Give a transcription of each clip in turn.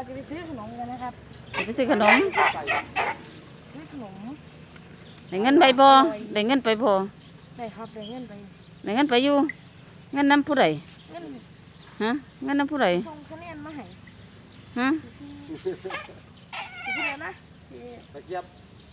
เราจะไปซื้อขนมกันนะครับสิไปซื้อขนมใส่ซื้อขนมได้เงินไปบ่ได้เงินไปบ่ได้ครับได้เงินไปได้เงินไปอยู่ เงินน้ำผู้ใดเงินฮะ เงินน้ำผู้ใดส่งคะแนนมาให้ฮะที่ที่ไหนนะที่ตะเกียบ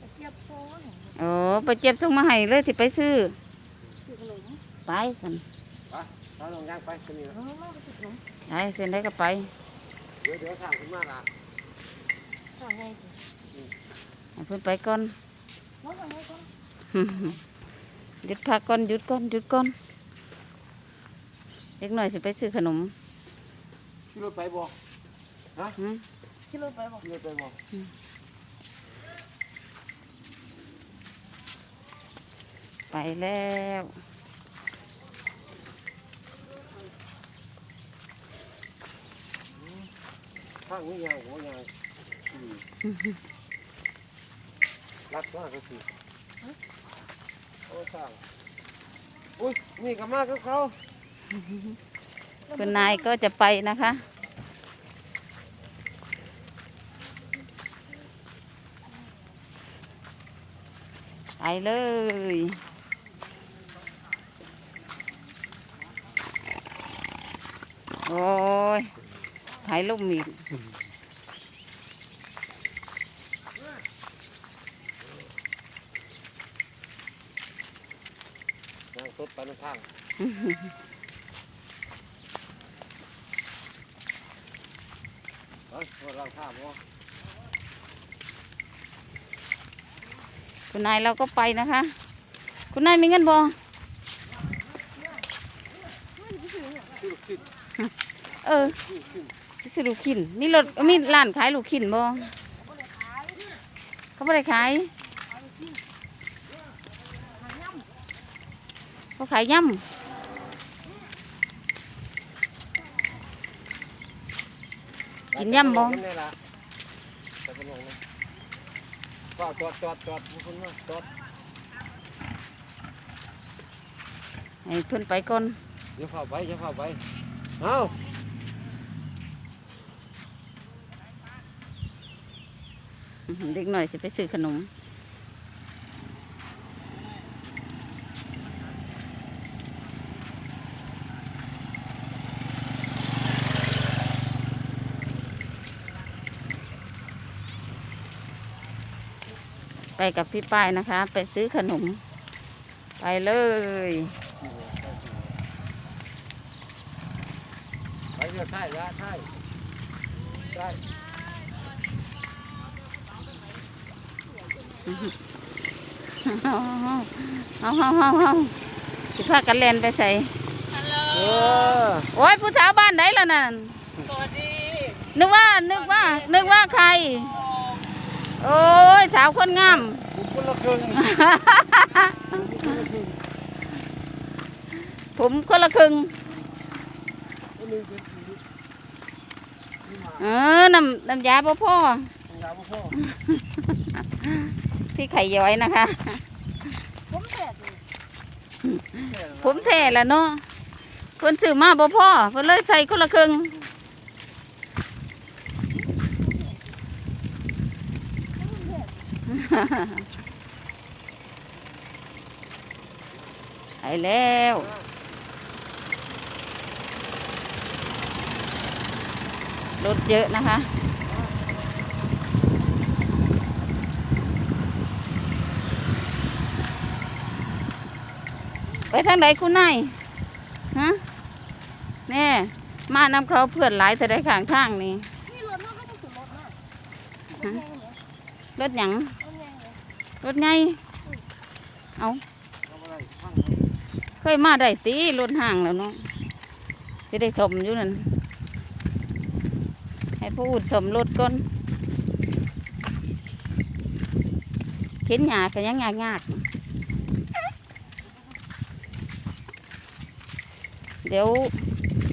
ตะเกียบโซ่มาให้โอ้ไปเจ็บส่งมาให้เลยสิไปซื้อ ซื้อขนม ไปกันไปเราลงย่างไปคนนี้เออมาไปซื้อขนมไปเส้นได้ก็ไป เดี๋ยวเดี๋ยวทางขึ้นมาละสั่งไงสิให้เพิ่นไปก่อนน้องสั่งไงก่อนหยุดพักก่อนหยุดก่อนหยุดก่อนเล็กหน่อยสิไปซื้อขนมขี่รถไปบ่ฮะฮะขี่รถไปบอกขี่รถไปบ่ไปแล้ว ทางนี้ยางหัวยางรัดว่ากก็คือโอ้ทางอุ้ยนี่ก็มากับเขาคุณนายก็จะไปนะคะ ไปเลยโอ้ายรูปมีกยางสดไปในทางเฮ้ยว่าเราท่าบ่คุณนายเราก็ไปนะคะ คุณนายมีเงินบ่ชื่อลูกศิษย์เออชื่อศิษย์ ซื้อลูกขินมีรถมีร้านขายลูกขินบ่เขาไม่ได้ขายเขาขายย่ำกินย่ำบ่นั่นแหละไปกันลงเลยก็จอดจอดจอดมีคนมาจอดให้เพิ่นไปก่อนอย่าเข้าไปอย่าเข้าไปเอ้า อื้อหือ เด็กหน่อยสิไปซื้อขนมไปกับพี่ป้ายนะคะ ไปซื้อขนม ไปเลย ไปเรือใช่ยะใช่ใช่ เอาเอาเอาเอาเอาสิพากันเล่นไปใส่เออโอ้ยผู้สาวบ้านไหนล่ะนั่นสวัสดีนึกว่านึกว่า นึกว่าใครโอ้ยสาวคนงามบุกคนละครึ่งผมคนละครึ่งคนหนึ่งเป็นเออน้ำน้ำยาพ่อพ่อยาบ่พ่อ ที่ไข่ย้อยนะคะ ผมแตกเลยผมแท้ละเนาะเพิ่นซื้อมาบ่พ่อเพิ่นเลยใส่คนละครึ่งไปแล้วรถเยอะนะคะ ทางไหนคุณนายฮะแน่มานำเขาเพื่อนหลายแต่ได้ข้างทางนี่นี่รถน้องก็ต้องถึงรถนะรถแงเนี่ยรถหยังรถแงเนี่ยรถไงเอาทำอะไรข้างเคยมาได้ตีรถห่างแล้วเนาะจะได้สมอยู่นั่นให้ผู้อุดสมรถก่อนเข็นหยากันยังยากยาก เดี๋ยว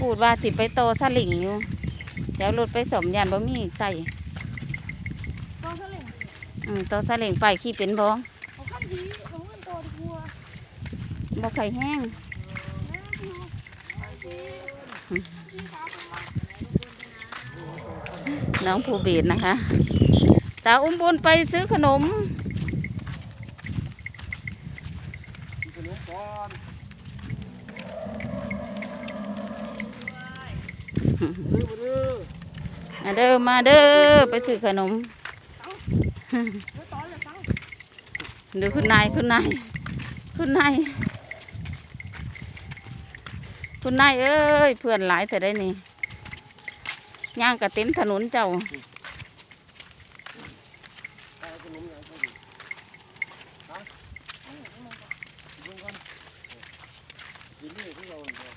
พูดว่าสิไปโตสลิงอยู่ เดี๋ยวรถไปสมยานบ่มีใส่ก็เท่าไหร่อืมโตสลิงไปขี่เป็นบ่เขาขั้นดีเขาขั้นโตทัวบ่ไข่แห้งนะดูขั้นดีดีครับน้องภูเบศนะคะสาวอุ้มบุญไปซื้อขนม กินขนมก่อนเด้อมาเด้อมาเด้อไปซื้อขนมเดี๋ยเต้าดูคุณนายคุณนายคุณนายคุณนายเอ้ยเพื่อนหลายแต่ได้นี่ย่างกระเต็มถนนเจ้า เอาขนมอย่างเขาดิฮะเบิ่งก่อนกินนี่ที่เราเนี่ย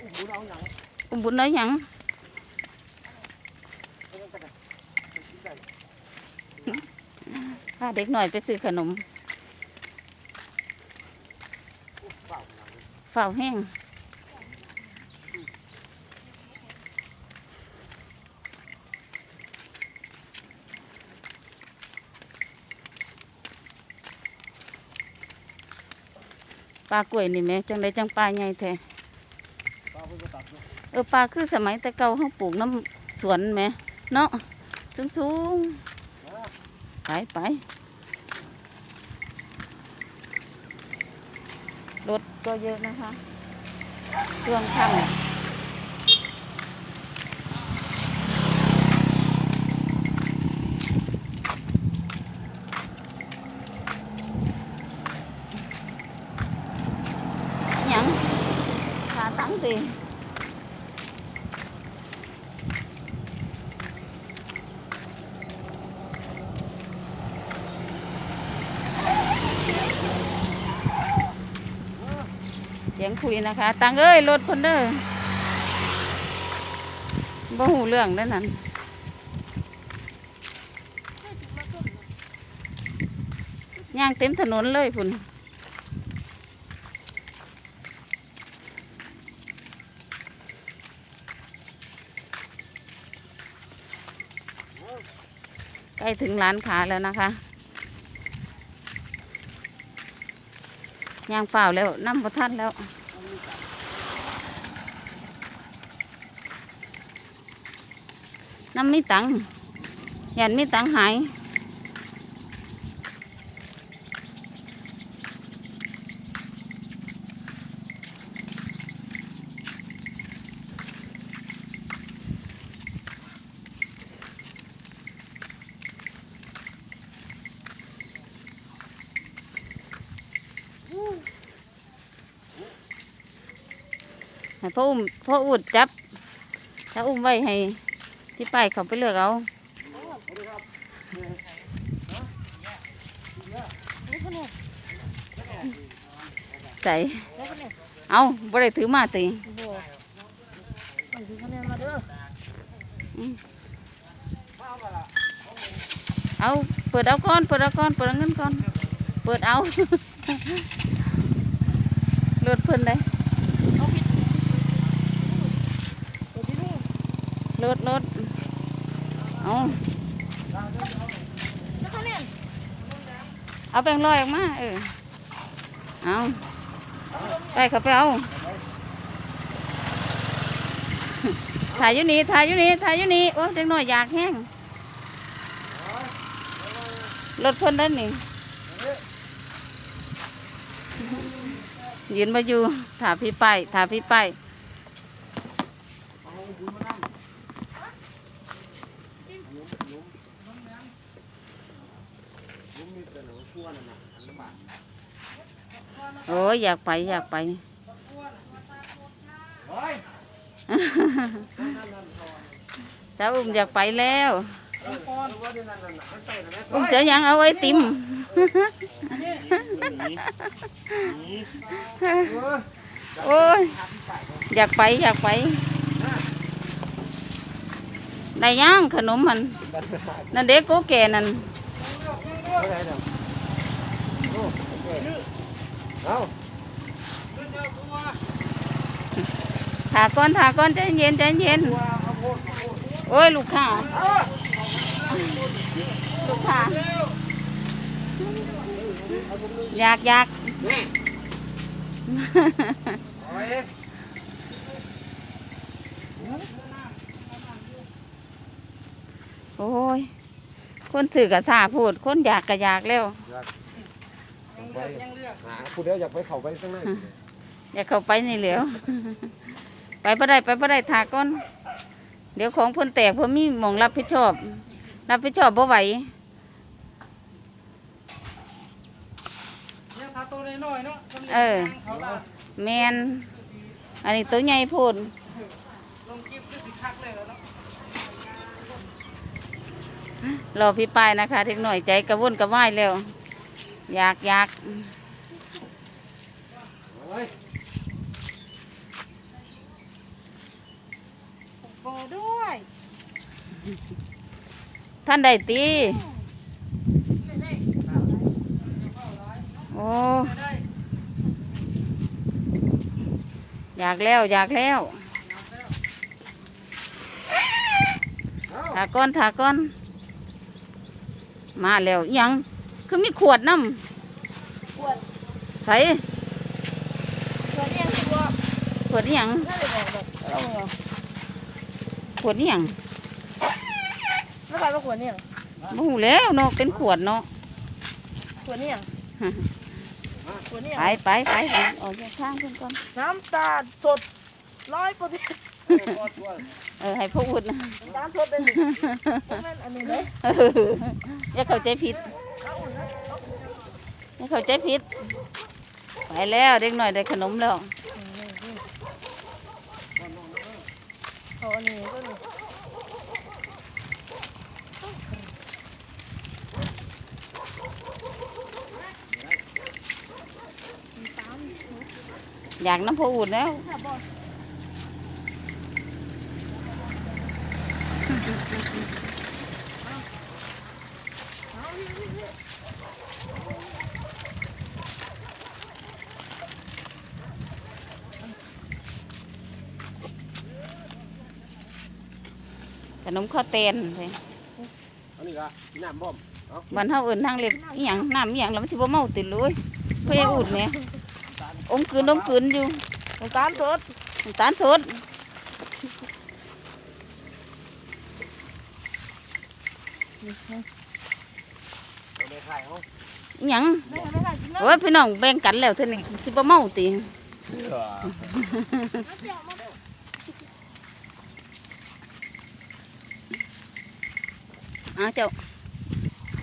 อุ้มบุญเอาหยัง อุ้ม บุญน้อยยังพาเด็กหน่อยไปซื้อขนมอุ๊ยเปล่าหนังเฝ้าแห้งปลากล้วยนี่แหมจังไดจังปลาใหญ่แท้ เปล่าเพิ่งก็ตัดเนาะ เอปลาคือสมัยแต่เก่าเขาปลูกน้ำสวนไหมเนาะสูงสูงไปไปรถก็เยอะนะคะเครื่องข้างหยังขาตั้งสิ เสียงคุยนะคะ ตังเอ้ยรถคนเด้อบ่หูเรื่องนั่นนั่นย่างเต็มถนนเลยพุ่นใกล้ถึงร้านค้าแล้วนะคะ ยางเปล่าแล้วน้ำพอท่านแล้วน้ำไม่ตังค์ยันไม่ตังหาย ให้พ่ออุ้มพ่ออุดจับ ถ้าอุ้มไว้ให้พี่ไปายเขาไปเลือกเอาใส่เอาบ่ได้ถือมาติบัวมันคือคะแนนมาเด้อเอาเปิดเอาก่อนเปิดเอาก่อนเปิดเงินก่อน เปิดเอารถเพิ่นได้ เอาผิดเดี๋ยวพี่ดู รถรถเอาเอาแบงค์ร้อยออกมาเออเอาไปเขาไปเอาถ่ายอยู่นี่ถ่ายอยู่นี่ถ่ายอยู่นี่โอ้เด็กน้อยอยากแห้งรถเพิ่นได้นี่ยืนมาอยู่ถาพี่ไปถาพี่ไป เอาบุญมานั่งลุมมีแต่หนูชั่วนั่นน่ะอันละบาท โอ้ยอยากไปอยากไปเฮ้ยสาวอุ้มอยากไปแล้วก่อนว่าที่นั่นน่ะมันเตะนะแม่อุ้มจะยังเอาไอติมเออโอ้ยอยากไปอยากไป ได้ย่างขนมมันนั่นเด็กโกแก่นั่นถาก้อนถาก้อนใจเย็นใจเย็นเอาโพดเอาโพดโอ้ยลูกค้าลูกค้าอยากอยาก นี่เอาไว้ โอ้ย คนสื่อกะซาพูด คนอยากกะอยากแล้วอยากไปหาผู้เดียวอยากไปเข้าไปข้างในอยากเข้าไปนี่เหลียว ไปบ่ได้ไปบ่ได้ถาก้อนเดี๋ยวของเพิ่นแตกเพิ่นมีหมองรับผิดชอบ รับผิดชอบบ่ไหวเนี่ยทาตัวน้อยๆเนาะสำเนียงเออเขาละแมนอันนี้ตัวใหญ่โพูด ลงคลิปคือสิคักเลยแล้วเนาะ รอพี่ปายนะคะเด็กหน่อยใจกระวนกระว่ายแล้วอยากอยากโบด้วย ท่านใดตีโอ้อยากแล้วอยากแล้วถาก้อนถาก้อน มาแล้วอิหยังคือมีขวดน้ขวดำใส่ขวดเนี่ยคือว่าขวดอิหยังถ้าได้บอกแบบเอาเหรอขวดอิหยังแล้วใครว่าขวดเนี่ยบ่ฮู้แล้วเนาะเป็นขวดเนาะขวดเนี่ยขวดเนี่ยไปไปไปออกจากทางเพิ่นก่อนน้ำตาลสดร้อยเปอร์เซ็นต์ เออให้พวกอุดนะน้ำตาลสดเลยนี่บ่แม่นอันนี้เลยเอออย่าเข้าใจผิดอย่าเข้าใจผิดไปแล้วเด็กหน่อยได้ขนมแล้วเอาอันนี้ก็นี่อยากน้ำพวกอุดแล้ว ถ้าบอก ขนมข้าวเตนเลยอันนี้ก็น้ำบ่มบ้านเฮาเอิ้นทางเล็บอีหยังน้ำอีหยังแล้วมันสิบ่เมาติดเลยเพื่ออุดแหมอมกลืนอมกลืนอยู่น้ำตาลสดน้ำตาลสด เอาไปขายเขา อี หยังไม่ไม่ค่ะกินแล้วโอ้ยพี่น้องแบ่งกันแล้วเท่านี้สิบ่เมาติเอออ้าเจ้า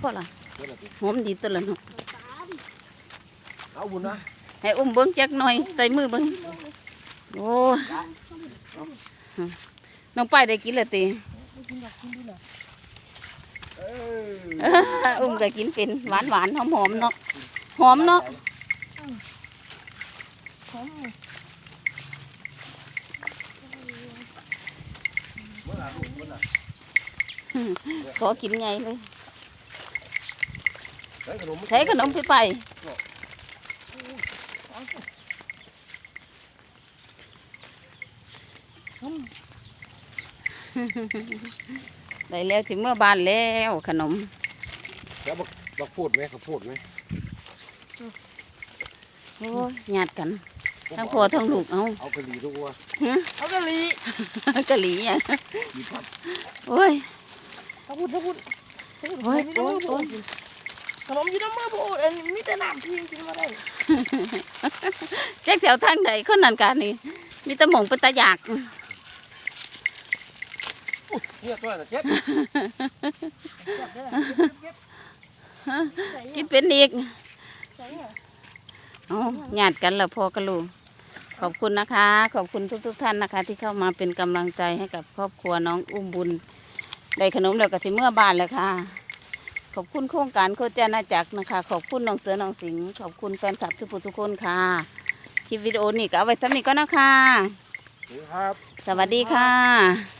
พอละเดี๋ยวนะพี่หอมดีตัวละเนาะเอาบุญนะให้อุ้มเบิ้งจักหน่อยใส่มือเบิ้งโอ้น้องป้ายได้กินแล้วติกิน อุ้มก็กินเป็นหวานหวานหอมหอมเนาะหอมเนาะขอกินไงเลยเทขนมพี่ไปอืม ไปได้แล้วสิเมื่อบานแล้วขนมแล้วบักบักพูดไหมเขาพูดไหมโอ้ยญาติกัน ทั้งพ่อทั้งลูกเอาเอากระดีทุกวัวเอากะลีกะหลีอะดีพัดโอ้ยถ้าพูดถ้าพูดถ้าพูดโอ้ยขนมอยู่ในมือโอ้ยพูดขนมอยู่ในมือพูดอันนี้มีแต่น้ำพี่กินมาได้แจ็คแถวทางใดคนนั้นกันนี่มีแตะหมงเป็นตาอยาก เนี่ยตัวน่ะเจ็บจับได้เย็บใส่กินเป็นอีกใส่อะเอาญาติกันแล้วพอกันลูกขอบคุณนะคะ ขอบคุณทุกๆท่านนะคะ ที่เข้ามาเป็นกำลังใจให้กับครอบครัวน้องอุ้มบุญได้ขนมแล้วก็สิเมื่อบานเลยค่ะ ขอบคุณโครงการโคจรนาจักรนะคะ ขอบคุณน้องเสือน้องสิงห์ขอบคุณแฟนคลับทุกผู้ทุกคนค่ะคลิปวิดีโอนี่ก็เอาไว้สำนี้ก็นะคะนี่ครับสวัสดีค่ะ